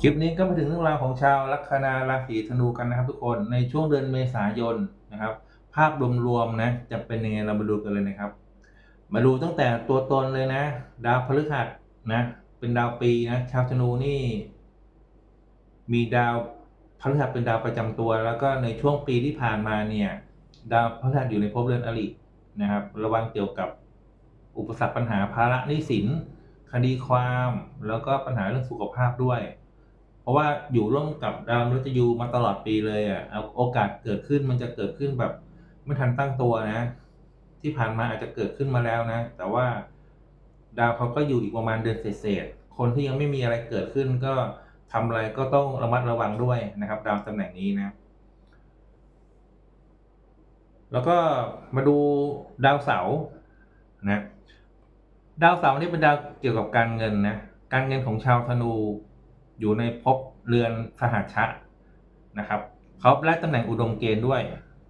คลิปนี้ก็มาถึงเรื่องราวของชาวลัคนาราศีธนูกันนะครับ ทุกคนในช่วงเดือนเมษายนนะครับ ภาพรวมๆนะจะเป็นยังไงเรามาดูกันเลยนะครับ มาดูตั้งแต่ตัวตนเลยนะ ดาวพฤหัสนะเป็นดาวปีนะชาวธนูนี่ มีดาวพฤหัสเป็นดาวประจำตัว แล้วก็ในช่วงปีที่ผ่านมาเนี่ย ดาวพฤหัสอยู่ในภพเรือนอรินะครับ ระวังเกี่ยวกับอุปสรรคปัญหาภาระหนี้สินคดีความ แล้วก็ปัญหาเรื่องสุขภาพด้วย ราะว่าอยู่ร่วมกับดาวมฤตยูมาตลอดปีเลยอะเอาโอกาสเกิดขึ้นมันจะเกิดขึ้นแบบไม่ทันตั้งตัวนะ ที่ผ่านมาอาจจะเกิดขึ้นมาแล้วนะ แต่ว่าดาวเขาก็อยู่อีกประมาณเดือนเศษคนที่ยังไม่มีอะไรเกิดขึ้นก็ทำอะไรก็ต้องระมัดระวังด้วยนะครับ ดาวตำแหน่งนี้นะ แล้วก็มาดูดาวเสาร์นะ ดาวเสาร์นี่เป็นดาวเกี่ยวกับการเงินนะ การเงินของชาวธนู อยู่ในภพเรือนสหัชชะนะครับเขาได้ตำแหน่งอุดมเกณฑ์ด้วย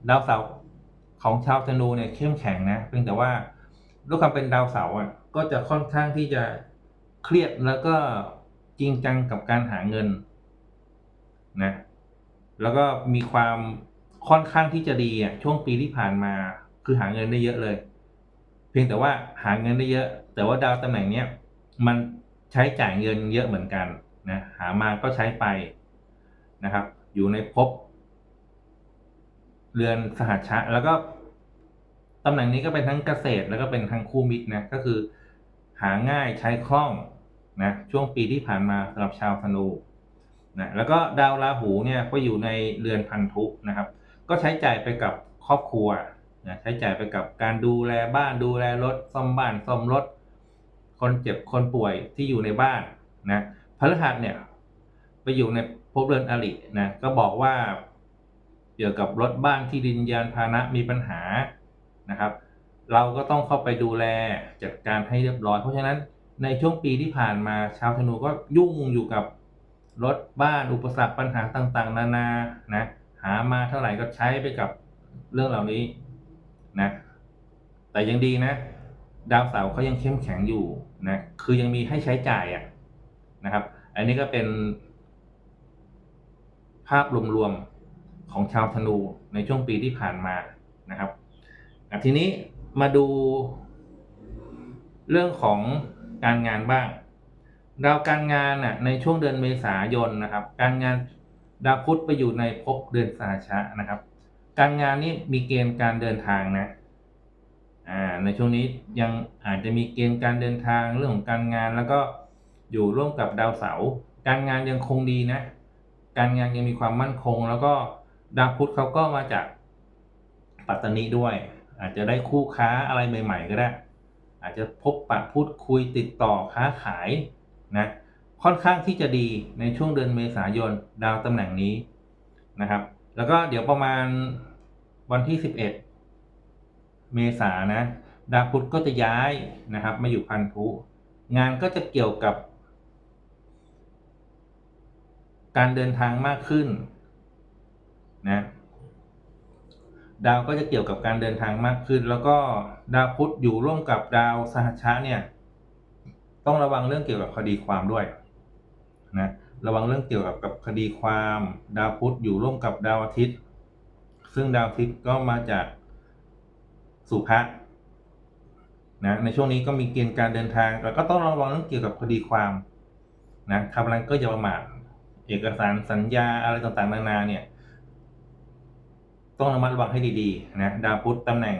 ดาวเสาร์ของชาวธนูเนี่ยเข้มแข็งนะเพียงแต่ว่าด้วยความเป็นดาวเสาร์อะก็จะค่อนข้างที่จะเครียดแล้วก็จริงจังกับการหาเงินนะแล้วก็มีความค่อนข้างที่จะดีอะช่วงปีที่ผ่านมา คือหาเงินได้เยอะเลย เพียงแต่ว่าหาเงินได้เยอะ แต่ว่าดาวตำแหน่งเนี้ยมันใช้จ่ายเงินเยอะเหมือนกัน นะหามาก็ใช้ไปนะครับ อยู่ในภพเรือนสหัชชะ แล้วก็ตำแหน่งนี้ก็เป็นทั้งเกษตร แล้วก็เป็นทั้งคู่มิตรนะก็คือ หาง่ายใช้คล่องนะช่วงปีที่ผ่านมาสำหรับชาวธนูนะแล้วก็ดาวราหูเนี่ยก็อยู่ในเรือนพันธุนะครับ ก็ใช้จ่ายไปกับครอบครัวนะใช้จ่ายไปกับการดูแลบ้านดูแลรถซ่อมบ้านซ่อมรถ คนเจ็บคนป่วยที่อยู่ในบ้านนะ พฤหัสเนี่ย ไปอยู่ในภพเรือนอรินะก็บอกว่าเกี่ยวกับรถบ้านที่ดินยานพาหนะมีปัญหานะครับ เราก็ต้องเข้าไปดูแลจัดการให้เรียบร้อย เพราะฉะนั้นในช่วงปีที่ผ่านมาชาวธนูก็ยุ่งอยู่กับรถบ้านอุปสรรคปัญหาต่างๆ นานานะหามาเท่าไหร่ก็ใช้ไปกับเรื่องเหล่านี้นะแต่ยังดีนะ ดาวเสาร์เขายังเข้มแข็งอยู่นะคือยังมีให้ใช้จ่ายอะ นะครับ อันนี้ก็เป็น ภาพรวมๆของชาวธนูในช่วงปีที่ผ่านมานะครับทีนี้มาดู เรื่องของการงานบ้าง ดาวการงานน่ะในช่วงเดือนเมษายนนะครับ การงานดาวพุธไปอยู่ในภพเดือนสาชะนะครับ การงานนี้มีเกณฑ์การเดินทางนะอ่าในช่วงนี้ยังอาจจะมีเกณฑ์การเดินทางเรื่องของการงานแล้วก็ อยู่ร่วมกับดาวเสาร์การงานยังคงดีนะ การงานยังมีความมั่นคง แล้วก็ดาวพุธเขาก็มาจากปัตตานีด้วย อาจจะได้คู่ค้าอะไรใหม่ ๆ ก็ได้ อาจจะพบปะพูดคุยติดต่อค้าขายนะค่อนข้างที่จะดีในช่วงเดือนเมษายนดาวตำแหน่งนี้นะครับ แล้วก็เดี๋ยวประมาณวันที่ 11 เมษานะ ดาวพุธก็จะย้ายนะครับ มาอยู่พันธุ งานก็จะเกี่ยวกับ การเดินทางมากขึ้นนะดาวก็จะเกี่ยวกับการเดินทางมากขึ้น แล้วก็ดาวพุธอยู่ร่วมกับดาวสหัชชะเนี่ย ต้องระวังเรื่องเกี่ยวกับคดีความด้วยนะระวังเรื่องเกี่ยวกับกับคดีความ ดาวพุธอยู่ร่วมกับดาวอาทิตย์ ซึ่งดาวอาทิตย์ก็มาจากสุภะนะในช่วงนี้ก็มีเกณฑ์การเดินทางแล้วก็ต้องระวังเรื่องเกี่ยวกับคดีความนะทำอะไรก็อย่าประมาท เอกสารสัญญาอะไรต่างๆนานาเนี่ย ต้องระมัดระวังให้ดีๆนะดาวพุธตำแหน่ง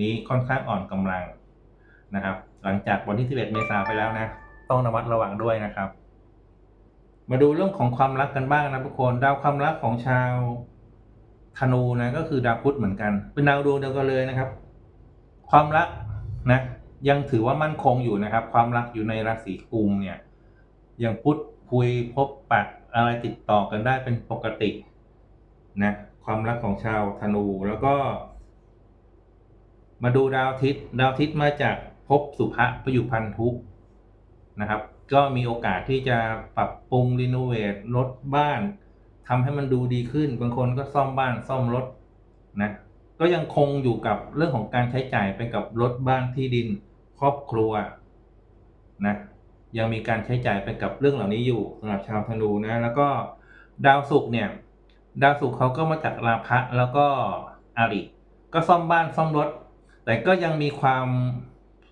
นี้ค่อนข้างอ่อนกำลังนะครับ หลังจากวันที่ 11 เมษาไปแล้วนะ ต้องระมัดระวังด้วยนะครับ มาดูเรื่องของความรักกันบ้างนะทุกคนดาวความรักของชาวธนูนะก็คือดาวพุธเหมือนกัน เป็นดาวดวงเดียวกันเลยนะครับ ความรักนะยังถือว่ามั่นคงอยู่นะครับ ความรักอยู่ในราศีกุมเนี่ยยังพุธคุยพบปะ อะไรติดต่อกันได้เป็นปกตินะความรักของชาวธนูแล้วก็ มาดูดาวอาทิตย์ดาวอาทิตย์มาจากภพสุภะไปอยู่พันธุนะครับ ก็มีโอกาสที่จะปรับปรุงรีโนเวทรถบ้านทำให้มันดูดีขึ้น บางคนก็ซ่อมบ้านซ่อมรถนะก็ยังคงอยู่กับเรื่องของการใช้จ่ายไปกับรถบ้านที่ดินครอบครัวนะ ยังมีการใช้จ่ายไปกับเรื่องเหล่านี้อยู่สำหรับชาวธนูนะแล้วก็ดาวศุกร์เนี่ยดาวศุกร์เขาก็มาจากราพะแล้วก็อาริก็ซ่อมบ้านซ่อมรถ แต่ก็ยังมีความ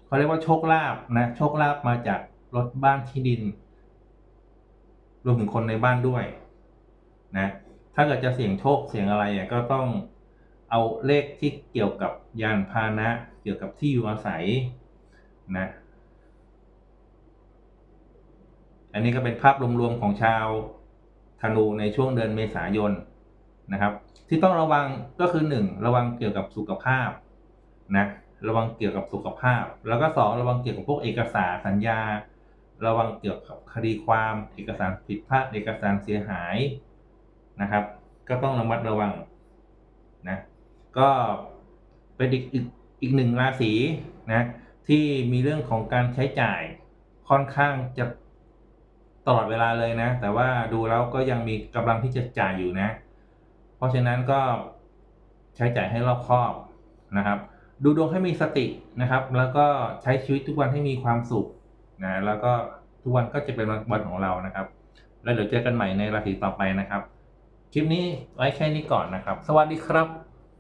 เขาเรียกว่าโชคลาภนะโชคลาภมาจากรถบ้านที่ดิน รวมถึงคนในบ้านด้วยนะถ้าเกิดจะเสี่ยงโชคเสี่ยงอะไรก็ต้องเอาเลขที่เกี่ยวกับยานพาหนะ เกี่ยวกับที่อยู่อาศัยนะ อันนี้ก็เป็นภาพรวมๆของชาวธนูในช่วงเดือนเมษายนนะครับ ที่ต้องระวังก็คือหนึ่งระวังเกี่ยวกับสุขภาพนะระวังเกี่ยวกับสุขภาพ แล้วก็สองระวังเกี่ยวกับพวกเอกสารสัญญา ระวังเกี่ยวกับคดีความเอกสารผิดพลาดเอกสารเสียหายนะครับ ก็ต้องระมัดระวังนะก็เป็นอีกอีกอีกหนึ่งราศีนะที่มีเรื่องของการใช้จ่ายค่อนข้างจะ ตลอดเวลาเลยนะ แต่ว่าดูแล้วก็ยังมีกำลังที่จะจ่ายอยู่นะ เพราะฉะนั้นก็ใช้จ่ายให้รอบคอบนะครับ ดูดวงให้มีสตินะครับ แล้วก็ใช้ชีวิตทุกวันให้มีความสุขนะแล้วก็ทุกวันก็จะเป็นวันของเรานะครับ แล้วเดี๋ยวเจอกันใหม่ในราศีต่อไปนะครับ คลิปนี้ไว้แค่นี้ก่อนนะครับ สวัสดีครับ